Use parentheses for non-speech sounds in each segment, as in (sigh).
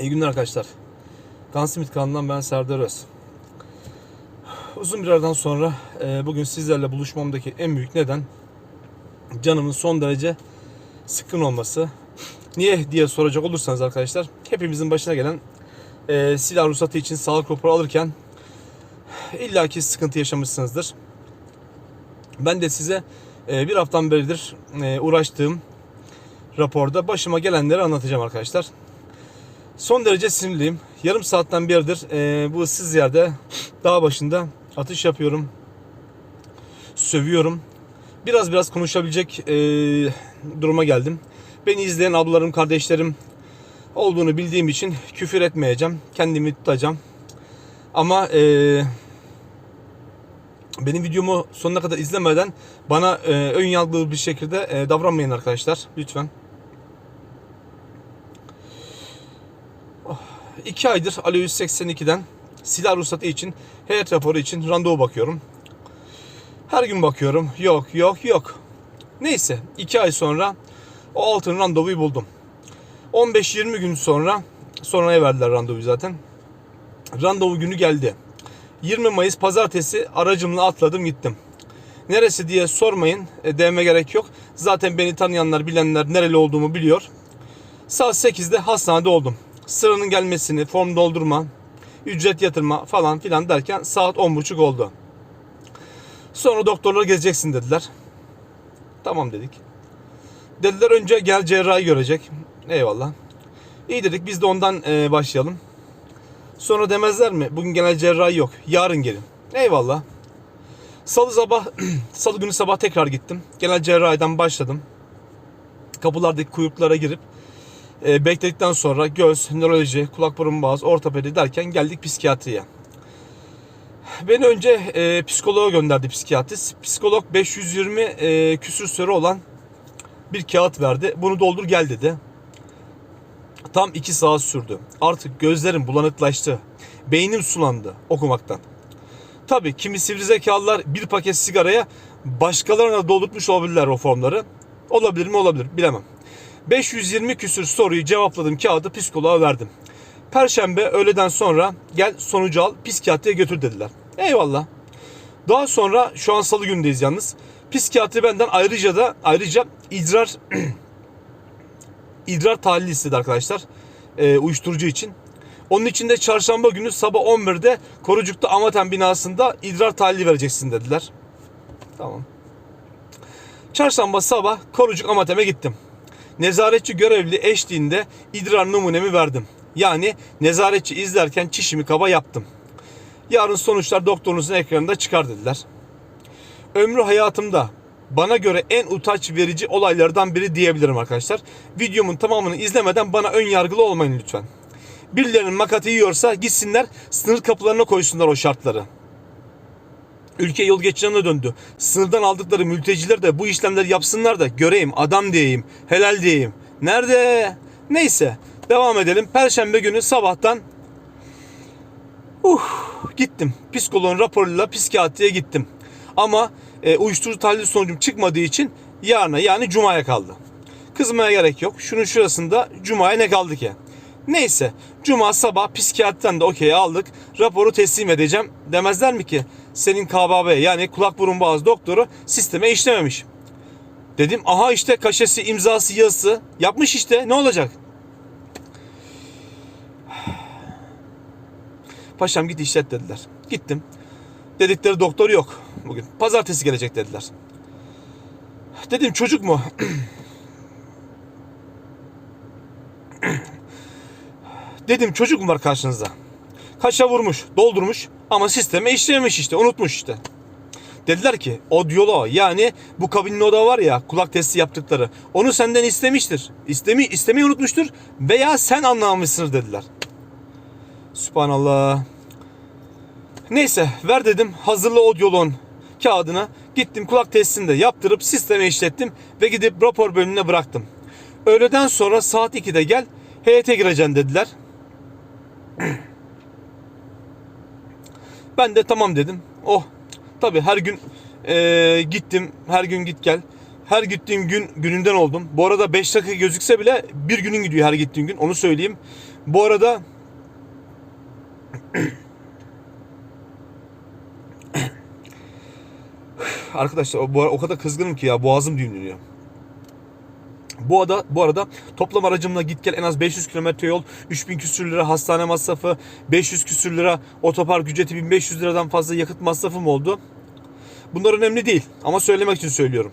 İyi günler arkadaşlar. Gunsmith kanalından ben Serdar Öz. Uzun bir aradan sonra e, bugün sizlerle buluşmamdaki en büyük neden canımın son derece sıkın olması. Niye diye soracak olursanız arkadaşlar hepimizin başına gelen e, silah ruhsatı için sağlık raporu alırken illaki sıkıntı yaşamışsınızdır. Ben de size e, bir haftan beridir e, uğraştığım raporda başıma gelenleri anlatacağım arkadaşlar. Son derece sinirliyim. Yarım saatten beridir e, bu ıssız yerde dağ başında atış yapıyorum. Sövüyorum. Biraz biraz konuşabilecek e, duruma geldim. Beni izleyen ablalarım, kardeşlerim olduğunu bildiğim için küfür etmeyeceğim. Kendimi tutacağım. Ama e, benim videomu sonuna kadar izlemeden bana e, ön yargılı bir şekilde e, davranmayın arkadaşlar. Lütfen. 2 aydır Alo 182'den silah ruhsatı için, heyet raporu için randevu bakıyorum. Her gün bakıyorum. Yok, yok, yok. Neyse 2 ay sonra o altın randevuyu buldum. 15-20 gün sonra sonraya verdiler randevuyu zaten. Randevu günü geldi. 20 Mayıs pazartesi aracımla atladım gittim. Neresi diye sormayın. E, dememe gerek yok. Zaten beni tanıyanlar, bilenler nereli olduğumu biliyor. Saat 8'de hastanede oldum. Sıranın gelmesini, form doldurma, ücret yatırma falan filan derken saat 10.30 oldu. Sonra doktorlar gezeceksin dediler. Tamam dedik. Dediler önce gel cerrahi görecek. Eyvallah. İyi dedik biz de ondan e, başlayalım. Sonra demezler mi? Bugün genel cerrahi yok. Yarın gelin. Eyvallah. Salı sabah, (clears throat) salı günü sabah tekrar gittim. Genel cerrahiden başladım. Kapılardaki kuyruklara girip e, bekledikten sonra göz, nöroloji, kulak burun boğaz, ortopedi derken geldik psikiyatriye. Beni önce e, psikoloğa gönderdi psikiyatrist. Psikolog 520 e, küsür süre olan bir kağıt verdi. Bunu doldur gel dedi. Tam 2 saat sürdü. Artık gözlerim bulanıklaştı. Beynim sulandı okumaktan. Tabii kimi sivrizekalılar bir paket sigaraya başkalarına doldurtmuş olabilirler o formları. Olabilir mi olabilir bilemem. 520 küsür soruyu cevapladım kağıdı psikoloğa verdim. Perşembe öğleden sonra gel sonucu al psikiyatriye götür dediler. Eyvallah. Daha sonra şu an salı gündeyiz yalnız. Psikiyatri benden ayrıca da ayrıca idrar (clears throat) idrar tahlili istedi arkadaşlar. E, uyuşturucu için. Onun için de çarşamba günü sabah 11'de Korucuk'ta Amaten binasında idrar tahlili vereceksin dediler. Tamam. Çarşamba sabah Korucuk Amatem'e gittim. Nezaretçi görevli eşliğinde idrar numunemi verdim. Yani nezaretçi izlerken çişimi kaba yaptım. Yarın sonuçlar doktorunuzun ekranında çıkar dediler. Ömrü hayatımda bana göre en utanç verici olaylardan biri diyebilirim arkadaşlar. Videomun tamamını izlemeden bana ön yargılı olmayın lütfen. Birilerinin makatı yiyorsa gitsinler sınır kapılarına koysunlar o şartları. Ülke yol geçeceğine döndü. Sınırdan aldıkları mülteciler de bu işlemleri yapsınlar da göreyim, adam diyeyim, helal diyeyim. Nerede? Neyse devam edelim. Perşembe günü sabahtan uh, gittim. Psikoloğun raporuyla psikiyatriye gittim. Ama e, uyuşturucu tahlil sonucum çıkmadığı için yarına yani cumaya kaldı. Kızmaya gerek yok. Şunun şurasında cumaya ne kaldı ki? Neyse cuma sabah psikiyatriden de okey aldık. Raporu teslim edeceğim. Demezler mi ki senin KBB yani kulak burun boğaz doktoru sisteme işlememiş. Dedim aha işte kaşesi imzası yazısı yapmış işte ne olacak? Paşam git işlet dediler. Gittim. Dedikleri doktor yok bugün. Pazartesi gelecek dediler. Dedim çocuk mu? (clears throat) Dedim çocuk mu var karşınızda? Kaşa vurmuş, doldurmuş ama sisteme işlememiş işte, unutmuş işte. Dediler ki o diyaloğu yani bu kabinin oda var ya kulak testi yaptıkları onu senden istemiştir. İstemi, istemeyi unutmuştur veya sen anlamamışsındır dediler. Subhanallah. Neyse ver dedim hazırla o diyaloğun kağıdına. Gittim kulak testini de yaptırıp sisteme işlettim ve gidip rapor bölümüne bıraktım. Öğleden sonra saat 2'de gel heyete gireceksin dediler. (clears throat) Ben de tamam dedim. Oh tabi her gün e, gittim her gün git gel. her gittiğim gün gününden oldum. Bu arada 5 dakika gözükse bile bir günün gidiyor her gittiğim gün. Onu söyleyeyim. Bu arada (clears throat) Arkadaşlar o, o kadar kızgınım ki ya boğazım düğümleniyor. Bu arada, bu arada toplam aracımla git gel en az 500 kilometre yol, 3000 küsür lira hastane masrafı, 500 küsür lira otopark ücreti, 1500 liradan fazla yakıt masrafım oldu. Bunlar önemli değil ama söylemek için söylüyorum.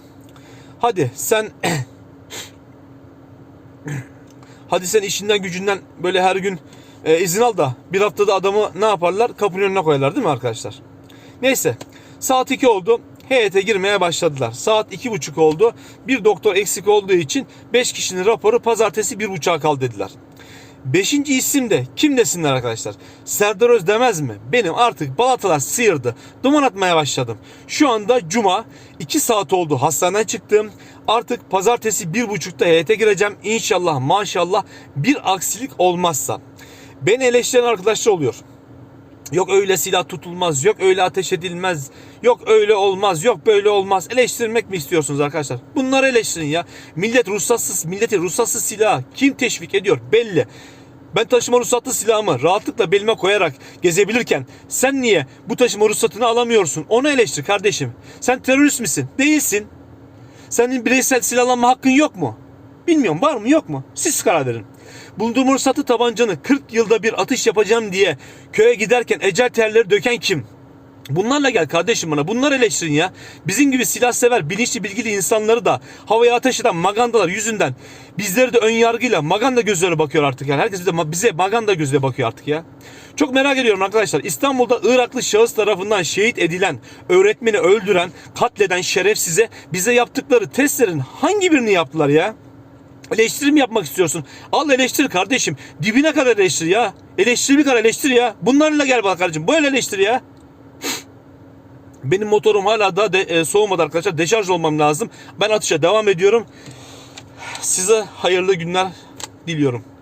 Hadi sen (coughs) Hadi sen işinden gücünden böyle her gün e, izin al da bir haftada adamı ne yaparlar? Kapının önüne koyarlar değil mi arkadaşlar? Neyse saat 2 oldu. Heyete girmeye başladılar. Saat iki buçuk oldu. Bir doktor eksik olduğu için 5 kişinin raporu pazartesi bir buçuğa kal dediler. Beşinci isim de kim desinler arkadaşlar? Serdar Öz demez mi? Benim artık balatalar sıyırdı. Duman atmaya başladım. Şu anda cuma 2 saat oldu hastaneden çıktım. Artık pazartesi bir buçukta heyete gireceğim. İnşallah maşallah bir aksilik olmazsa. Beni eleştiren arkadaşlar oluyor. Yok öyle silah tutulmaz, yok öyle ateş edilmez, yok öyle olmaz, yok böyle olmaz. Eleştirmek mi istiyorsunuz arkadaşlar? Bunları eleştirin ya. Millet ruhsatsız, milleti ruhsatsız silah kim teşvik ediyor belli. Ben taşıma ruhsatlı silahımı rahatlıkla belime koyarak gezebilirken sen niye bu taşıma ruhsatını alamıyorsun? Onu eleştir kardeşim. Sen terörist misin? Değilsin. Senin bireysel silahlanma hakkın yok mu? Bilmiyorum var mı yok mu? Siz karar verin. Bulunduğum ruhsatlı tabancanı 40 yılda bir atış yapacağım diye köye giderken ecel terleri döken kim? Bunlarla gel kardeşim bana. Bunlar eleştirin ya. Bizim gibi silah sever, bilinçli, bilgili insanları da havaya ateş eden magandalar yüzünden bizleri de ön yargıyla maganda gözleri bakıyor artık yani. Herkes ma- bize maganda gözüyle bakıyor artık ya. Çok merak ediyorum arkadaşlar. İstanbul'da Iraklı şahıs tarafından şehit edilen, öğretmeni öldüren, katleden şerefsize bize yaptıkları testlerin hangi birini yaptılar ya? Eleştirim yapmak istiyorsun. Al eleştir kardeşim. Dibine kadar eleştir ya. Eleştir bir kadar eleştir ya. Bunlarla gel bana kardeşim. Böyle eleştir ya. (sniffs) Benim motorum hala da de, e, soğumadı arkadaşlar. Deşarj olmam lazım. Ben atışa devam ediyorum. Size hayırlı günler diliyorum.